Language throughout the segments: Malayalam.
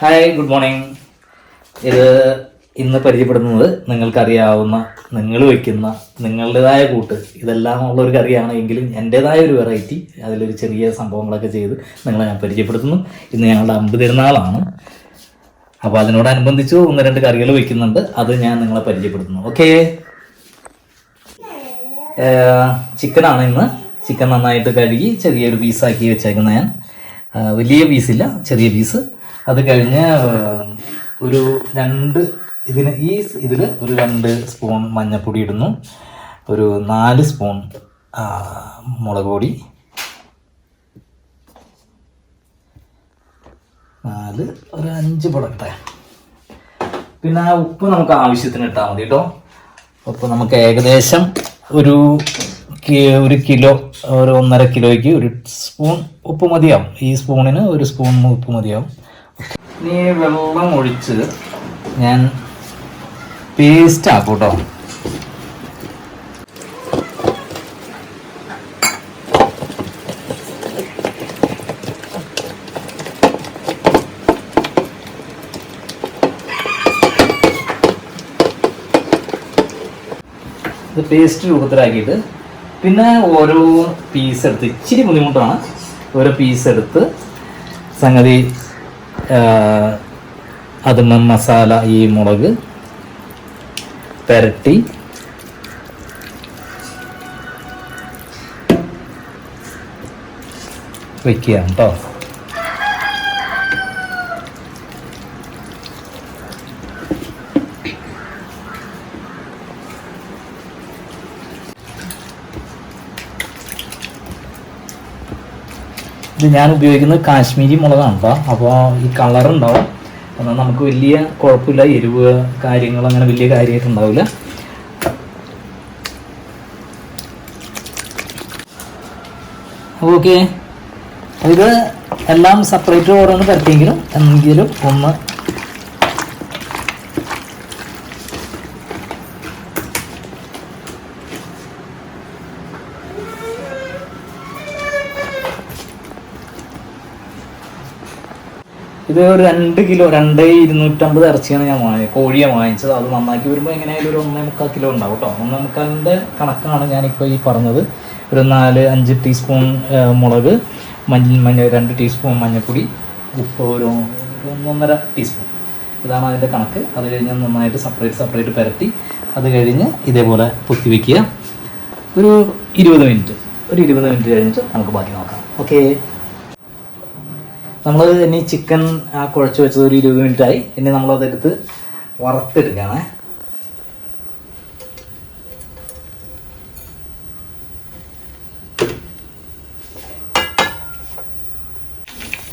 Hi good morning. ഇത് ഇന്ന് പരിചയപ്പെടുന്നത് നിങ്ങൾക്കറിയാവുന്ന നിങ്ങൾ വയ്ക്കുന്ന നിങ്ങളുടേതായ കൂട്ട്. ഇതെല്ലാം ഉള്ള ഒരു കറിയാണ് എങ്കിലും എന്റെതായ ഒരു വെറൈറ്റി അതിലൊരു ചെറിയ സംഭവങ്ങളൊക്കെ ചെയ്ത് നിങ്ങളെ ഞാൻ പരിചയപ്പെടുത്തുന്നു. ഇന്ന് ഞങ്ങളുടെ അമ്പ് തിരുനാളാണ് അപ്പോൾ അതിനോടനുബന്ധിച്ച് ഒന്ന് രണ്ട് കറികൾ വയ്ക്കുന്നുണ്ട് അത് ഞാൻ നിങ്ങളെ പരിചയപ്പെടുത്തുന്നു. ഓക്കേ ചിക്കനാണ് ഇന്ന്. ചിക്കൻ നന്നായിട്ട് കഴുകി ചെറിയൊരു പീസാക്കി വെച്ചേക്കുന്ന ഞാൻ വലിയ പീസില്ല ചെറിയ പീസ് അത് കഴിഞ്ഞ് ഒരു രണ്ട് ഇതിന് ഈ ഇതിൽ ഒരു രണ്ട് സ്പൂൺ മഞ്ഞൾപ്പൊടി ഇടുന്നു. ഒരു നാല് സ്പൂൺ മുളക് പൊടി. നാല് ഒരു അഞ്ച് പുടക്കട്ടെ പിന്നെ ആ ഉപ്പ് നമുക്ക് ആവശ്യത്തിന് ഇട്ടാൽ മതി കേട്ടോ ഉപ്പ് നമുക്ക് ഏകദേശം ഒരു ഒരു കിലോ ഒരു ഒന്നര കിലോയ്ക്ക് ഒരു സ്പൂൺ ഉപ്പ് മതിയാവും. ഈ സ്പൂണിന് ഒരു സ്പൂൺ ഉപ്പ് മതിയാവും. ഇനി വെള്ളം ഒഴിച്ച് ഞാൻ പേസ്റ്റ് ആക്കും കേട്ടോ ഇത് പേസ്റ്റ് രൂപത്തിലാക്കിയിട്ട് പിന്നെ ഓരോ പീസ് എടുത്ത് ഇച്ചിരി ബുദ്ധിമുട്ടാണ്. ഓരോ പീസ് എടുത്ത് സംഗതി അതിന് മസാല ഈ മുളക് പെരട്ടി. വയ്ക്കുകയാണ് കേട്ടോ ഇത് ഞാൻ ഉപയോഗിക്കുന്നത് കാശ്മീരി മുളകാണ് കേട്ടോ അപ്പോൾ ഈ കളർ ഉണ്ടാവും. എന്നാൽ നമുക്ക് വലിയ കുഴപ്പമില്ല. എരിവ് കാര്യങ്ങൾ അങ്ങനെ വലിയ കാര്യമായിട്ട് ഉണ്ടാവില്ല. ഓക്കെ ഇത് എല്ലാം സെപ്പറേറ്റ് ഓരോന്ന് പരത്തിയെങ്കിലും എന്തെങ്കിലും ഒന്ന് ഇത് ഒരു രണ്ട് കിലോ രണ്ട് ഇരുന്നൂറ്റമ്പത് ഇറച്ചിയാണ് ഞാൻ വാങ്ങിയത് കോഴിയാണ് വാങ്ങിച്ചത്. അത് നന്നാക്കി വരുമ്പോൾ എങ്ങനെയായാലും ഒരു ഒന്നേ മുക്കാൽ കിലോ ഉണ്ടാവും കേട്ടോ ഒന്നേ മുക്കാലിന്റെ കണക്കാണ് ഞാനിപ്പോൾ ഈ പറഞ്ഞത്. ഒരു നാല് അഞ്ച് ടീസ്പൂൺ മുളക് മഞ്ഞ മഞ്ഞ രണ്ട് ടീസ്പൂൺ മഞ്ഞൾപ്പൊടി ഉപ്പ് ഒരു ഒന്നൊന്നര ടീസ്പൂൺ. ഇതാണ് അതിന്റെ കണക്ക്. അത് കഴിഞ്ഞ് നന്നായിട്ട് സെപ്പറേറ്റ് സെപ്പറേറ്റ് പുരട്ടി. അത് കഴിഞ്ഞ് ഇതേപോലെ പൊത്തി വയ്ക്കുക ഒരു ഇരുപത് മിനിറ്റ്. ഒരു ഇരുപത് മിനിറ്റ് കഴിഞ്ഞിട്ട് നമുക്ക് ബാക്കി നോക്കാം. ഓക്കേ നമ്മൾ ഇനി ചിക്കൻ ആ കുഴച്ച് വെച്ചത് ഒരു ഇരുപത് മിനിറ്റ് ആയി ഇനി നമ്മളതെടുത്ത് വറുത്തെടുക്കുകയാണേ.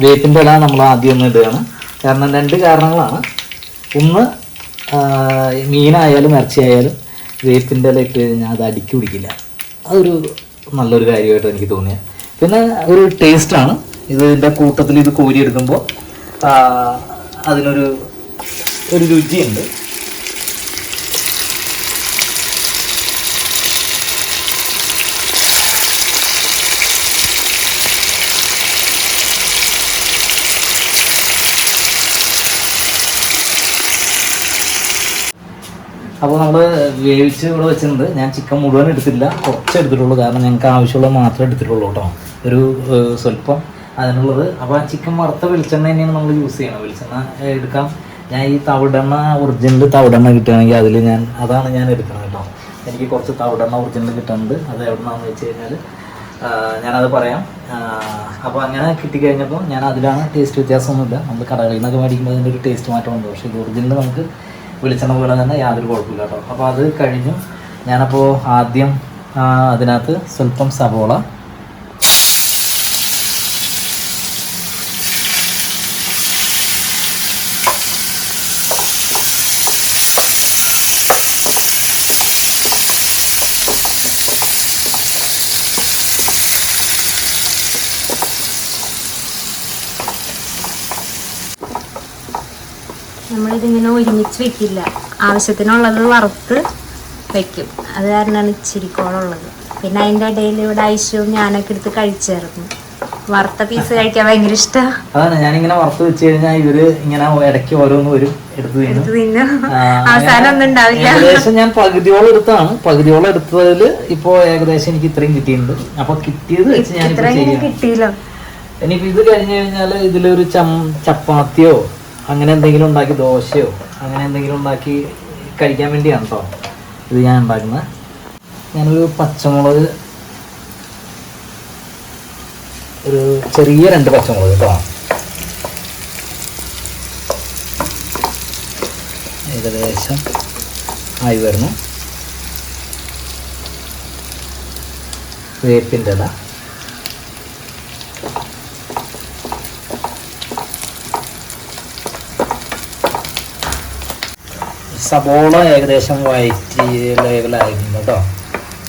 വേപ്പിന്റെ ഇല നമ്മൾ ആദ്യം ഒന്ന് ഇടുകയാണ്. കാരണം രണ്ട് കാരണങ്ങളാണ്. ഒന്ന് മീനായാലും ഇറച്ചിയായാലും വേപ്പിന്റെ ഇല ഇട്ട് കഴിഞ്ഞാൽ അത് അടുക്കി പിടിക്കില്ല. അതൊരു നല്ലൊരു കാര്യമായിട്ട് എനിക്ക് തോന്നിയത്. പിന്നെ ഒരു ടേസ്റ്റാണ് ഇതിന്റെ കൂട്ടത്തിൽ ഇത് കോരിയെടുക്കുമ്പോൾ അതിനൊരു ഒരു രുചിയുണ്ട്. അപ്പോൾ നമ്മൾ വേവിച്ച് ഇവിടെ വെച്ചിട്ടുണ്ട്. ഞാൻ ചിക്കൻ മുഴുവൻ എടുത്തില്ല കുറച്ച് എടുത്തിട്ടുള്ളൂ. കാരണം ഞങ്ങൾക്ക് ആവശ്യമുള്ളത് മാത്രമേ എടുത്തിട്ടുള്ളൂ കേട്ടോ. ഒരു സ്വല്പം അതിനുള്ളത്. അപ്പോൾ ആ ചിക്കൻ വറുത്ത വെളിച്ചെണ്ണ തന്നെയാണ് നമ്മൾ യൂസ് ചെയ്യണം വെളിച്ചെണ്ണ എടുക്കാം. ഞാൻ ഈ തവിടെണ്ണ ഒറിജിനൽ തവിടെണ്ണ കിട്ടുകയാണെങ്കിൽ അതിൽ ഞാൻ അതാണ് ഞാൻ എടുക്കുന്നത് കേട്ടോ. എനിക്ക് കുറച്ച് തവിടെണ്ണ ഒറിജിനൽ കിട്ടുന്നുണ്ട്. അത് എവിടെന്നാന്ന് വെച്ച് കഴിഞ്ഞാൽ ഞാനത് പറയാം. അപ്പോൾ അങ്ങനെ കിട്ടിക്കഴിഞ്ഞപ്പോൾ ഞാൻ അതിലാണ് ടേസ്റ്റ് വ്യത്യാസമൊന്നുമില്ല. നമ്മൾ കടകളിൽ നിന്നൊക്കെ മേടിക്കുമ്പോൾ അതിന്റെ ഒരു ടേസ്റ്റ് മാറ്റമുണ്ട്. പക്ഷേ ഇത് ഒറിജിനൽ നമുക്ക് വെളിച്ചെണ്ണ പോലെ തന്നെ യാതൊരു കുഴപ്പമില്ല കേട്ടോ. അപ്പോൾ അത് കഴിഞ്ഞു. ഞാനപ്പോൾ ആദ്യം അതിനകത്ത് സ്വല്പം സവോള നമ്മളിതിങ്ങനെ ഒരുമിച്ച് വെക്കില്ല. ആവശ്യത്തിനുള്ളത് വറുത്ത് വെക്കും. അത് കാരണമാണ് ഇച്ചിരി കോളുള്ളത്. പിന്നെ അതിന്റെ ഇടയിൽ ഇവിടെ ഐശ്വവും ഞാനൊക്കെ എടുത്ത് കഴിച്ചായിരുന്നു. വറുത്ത പീസ് കഴിക്കാൻ ഭയങ്കര ഇഷ്ടമാണ് അതാണ് ഞാനിങ്ങനെ വറുത്ത് വെച്ച് കഴിഞ്ഞാൽ ഇവർ ഇങ്ങനെ ഇടയ്ക്ക് ഓരോന്ന് വരും എടുത്ത് തിന്നു. അവസാനം ഒന്നും ഉണ്ടാവില്ല. ഏകദേശം ഞാൻ പകുതിയോളം എടുത്താണ്. പകുതിയോളം എടുത്തതിൽ ഇപ്പോ ഏകദേശം എനിക്ക് ഇത്രയും കിട്ടിയിട്ടുണ്ട്. അപ്പൊ കിട്ടിയത് വെച്ച് ഞാൻ കിട്ടിയില്ല. ഇനി ചെയ്യാം. കിട്ടിയില്ലോ ഇനിയിപ്പോ ഇത് കഴിഞ്ഞ് കഴിഞ്ഞാൽ ഇതിലൊരു ചം ചപ്പാത്തിയോ അങ്ങനെ എന്തെങ്കിലും ഉണ്ടാക്കി ദോശയോ അങ്ങനെ എന്തെങ്കിലും ഉണ്ടാക്കി കഴിക്കാൻ വേണ്ടിയാണ് കേട്ടോ ഇത് ഞാൻ ഉണ്ടാക്കുന്നത്. ഞാനൊരു പച്ചമുളക് ഒരു ചെറിയ രണ്ട് പച്ചമുളക് കേട്ടോ ഏകദേശം ആയി വരുന്നു. വേപ്പിന്റെ ഇല. സബോള ഏകദേശം വയറ്റി ലെവലായിരുന്നു കേട്ടോ.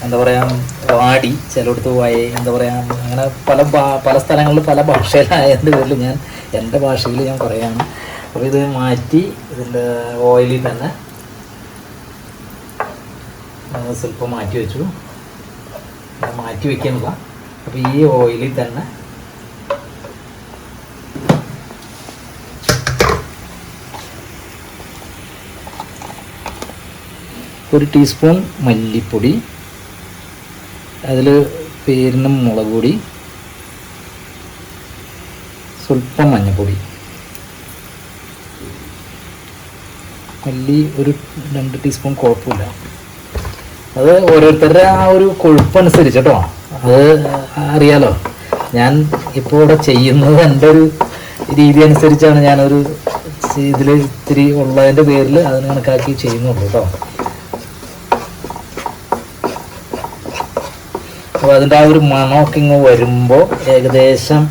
എന്താ പറയുക വാടി ചിലയിടത്ത് വയ എന്താ പറയുക അങ്ങനെ പല പല സ്ഥലങ്ങളിൽ പല ഭാഷയിലായതിന്റെ പേരിൽ ഞാൻ എന്റെ ഭാഷയിൽ ഞാൻ പറയാണ്. അപ്പോൾ ഇത് മാറ്റി ഇതിന്റെ ഓയിലിൽ തന്നെ സ്വല്പം മാറ്റി വെച്ചു. മാറ്റി വെക്കുന്നില്ല അപ്പോൾ ഈ ഓയിലിൽ തന്നെ ഒരു ടീസ്പൂൺ മല്ലിപ്പൊടി അതിൽ പേരിന് മുളക് പൊടി സ്വല്പം മഞ്ഞൾപ്പൊടി മല്ലി ഒരു രണ്ട് ടീസ്പൂൺ കുഴപ്പമില്ല. അത് ഓരോരുത്തരുടെ ആ ഒരു കൊഴുപ്പനുസരിച്ച് കേട്ടോ അത് അറിയാലോ. ഞാൻ ഇപ്പോൾ ഇവിടെ ചെയ്യുന്നത് എന്റെ ഒരു രീതി അനുസരിച്ചാണ് ഞാനൊരു ഇതിൽ ഇത്തിരി ഉള്ളതിന്റെ പേരിൽ അതിന് കണക്കാക്കി ചെയ്യുന്നുള്ളൂ കേട്ടോ. അപ്പോൾ അതിന്റെ ആ ഒരു മണമൊക്കെ ഇങ്ങ് വരുമ്പോൾ ഏകദേശം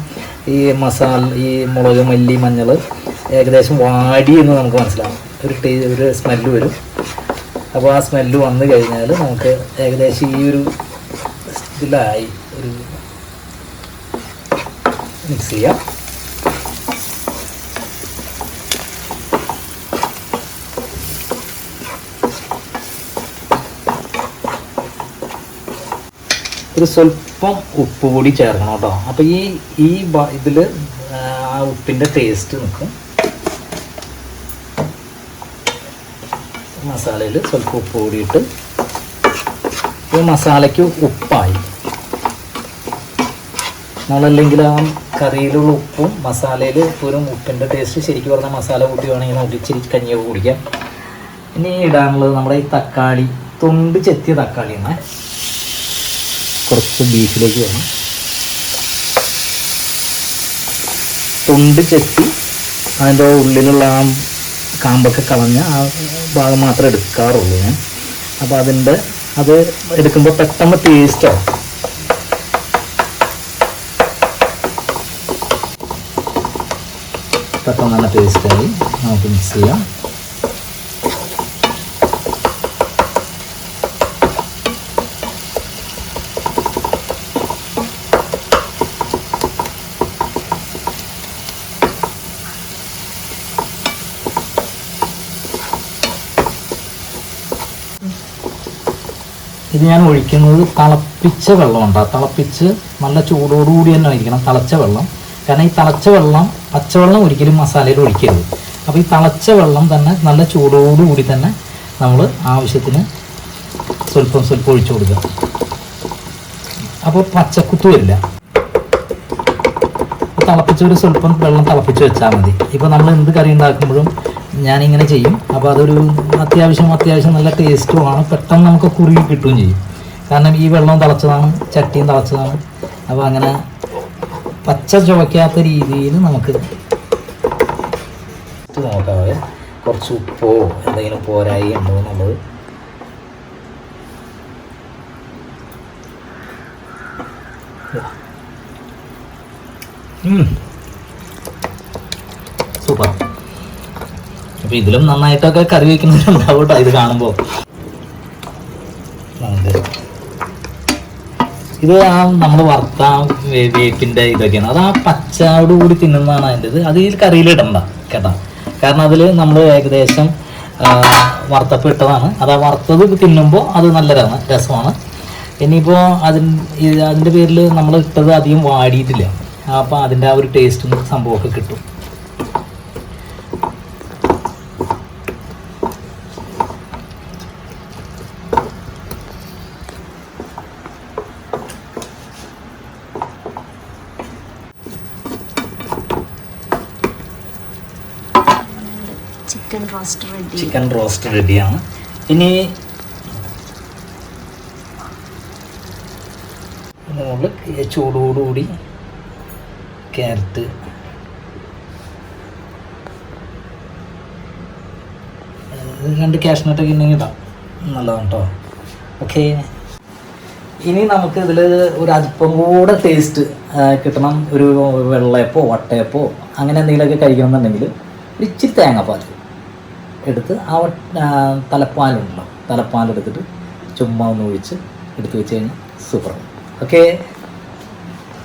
ഈ മസാല ഈ മുളക് മല്ലി മഞ്ഞൾ ഏകദേശം വാടി എന്ന് നമുക്ക് മനസ്സിലാവും ഒരു ടേ ഒരു സ്മെല്ല് വരും. അപ്പോൾ ആ സ്മെല്ല് വന്നു കഴിഞ്ഞാൽ നമുക്ക് ഏകദേശം ഈ ഒരു ഇതിലായി ഒരു മിക്സ് ചെയ്യാം. ഒരു സ്വല്പം ഉപ്പ് കൂടി ചേർക്കണം കേട്ടോ. അപ്പോൾ ഈ ഈ ഇതിൽ ആ ഉപ്പിന്റെ ടേസ്റ്റ് നിൽക്കും മസാലയിൽ സ്വല്പം ഉപ്പ് കൂടിയിട്ട്. ഈ മസാലയ്ക്ക് ഉപ്പായി. നമ്മളല്ലെങ്കിൽ ആ കറിയിലുള്ള ഉപ്പും മസാലയിൽ ഒരു ഉപ്പിന്റെ ടേസ്റ്റ് ശരിക്കും പറഞ്ഞാൽ മസാല കൂട്ടി വേണമെങ്കിൽ നമുക്ക് ഇച്ചിരി കഞ്ഞിയൊക്കെ കുടിക്കാം. ഇനി ഇടാനുള്ളത് നമ്മുടെ ഈ തക്കാളി തൊണ്ട് ചെത്തിയ തക്കാളി എന്നാ കുറച്ച് ബീഫിലേക്ക് വേണം. തൊണ്ട് ചെത്തി അതിന്റെ ഉള്ളിലുള്ള ആ കാമ്പൊക്കെ കളഞ്ഞ ആ ഭാഗം മാത്രമേ എടുക്കാറുള്ളൂ ഞാൻ. അപ്പോൾ അതിന്റെ അത് എടുക്കുമ്പോൾ പെട്ടെന്ന് ടേസ്റ്റോ പെട്ടെന്ന് തന്നെ ടേസ്റ്റായി നമുക്ക് മിക്സ് ചെയ്യാം. ഇത് ഞാൻ ഒഴിക്കുന്നത് തിളപ്പിച്ച വെള്ളമുണ്ട്. തിളപ്പിച്ച് നല്ല ചൂടോടുകൂടി തന്നെ ഒഴിക്കണം തിളച്ച വെള്ളം. കാരണം ഈ തിളച്ച വെള്ളം പച്ചവെള്ളം ഒരിക്കലും മസാലയിൽ ഒഴിക്കരുത്. അപ്പോൾ ഈ തിളച്ച വെള്ളം തന്നെ നല്ല ചൂടോടുകൂടി തന്നെ നമ്മൾ ആവശ്യത്തിന് സ്വല്പം സ്വല്പം ഒഴിച്ചു കൊടുക്കുക. അപ്പോൾ പച്ചക്കുത്ത് വരില്ല. തിളപ്പിച്ചൊരു സ്വല്പം വെള്ളം തിളപ്പിച്ച് വെച്ചാൽ മതി. ഇപ്പോൾ നമ്മൾ എന്ത് കറി ഉണ്ടാക്കുമ്പോഴും ഞാനിങ്ങനെ ചെയ്യും. അപ്പോൾ അതൊരു അത്യാവശ്യം അത്യാവശ്യം നല്ല ടേസ്റ്റുമാണ് പെട്ടെന്ന് നമുക്ക് കുറുകി കിട്ടുകയും ചെയ്യും. കാരണം ഈ വെള്ളം തിളച്ചതാണ് ചട്ടിയും തിളച്ചതാണ്. അപ്പോൾ അങ്ങനെ പച്ച ചുവയ്ക്കാത്ത രീതിയിൽ നമുക്ക് നോക്കാതെ കുറച്ച് ഉപ്പോ എന്തെങ്കിലും പോരായി ഉണ്ടോ നമ്മൾ ഉം. അപ്പൊ ഇതിലും നന്നായിട്ടൊക്കെ കറി വെക്കുന്നവരുണ്ടാവും കേട്ടോ ഇത് കാണുമ്പോ. ഇത് ആ നമ്മൾ വറുത്ത വേപ്പിന്റെ ഇതൊക്കെയാണ്. അത് ആ പച്ചയോട് കൂടി തിന്നുന്നതാണ് അതിന്റെ ഇത് അത് ഈ കറിയിൽ ഇടണ്ട കേട്ടോ. കാരണം അതിൽ നമ്മൾ ഏകദേശം വറുത്തപ്പം ഇട്ടതാണ്. അത് ആ വറുത്തത് തിന്നുമ്പോൾ അത് നല്ല രസ- രസമാണ്. ഇനിയിപ്പോൾ അതിൻ അതിന്റെ പേരിൽ നമ്മൾ ഇട്ടത് അധികം വാടിയിട്ടില്ല. അപ്പോൾ അതിന്റെ ആ ഒരു ടേസ്റ്റും സംഭവമൊക്കെ കിട്ടും. ചിക്കൻ റോസ്റ്റ് റെഡിയാണ്. ഇനി മുകളിൽ ചൂടോടുകൂടി ക്യാരറ്റ്. രണ്ട് കാഷ്നട്ടൊക്കെ ഉണ്ടെങ്കിൽ ഇടാം. നല്ലതാണ് കേട്ടോ ഓക്കെ. ഇനി നമുക്ക് ഇതിൽ ഒരു അല്പം കൂടെ ടേസ്റ്റ് കിട്ടണം. ഒരു വെള്ളയപ്പോ വട്ടയപ്പോ അങ്ങനെ എന്തെങ്കിലുമൊക്കെ കഴിക്കണമെന്നുണ്ടെങ്കിൽ ഇച്ചിരി തേങ്ങാപ്പാൽ. എടുത്ത് ആ തലപ്പാലുണ്ടല്ലോ തലപ്പാലെടുത്തിട്ട് ചുമ്മാ ഒന്ന് ഒഴിച്ച് എടുത്ത് വെച്ച് കഴിഞ്ഞാൽ സൂപ്പറാണ്. ഓക്കെ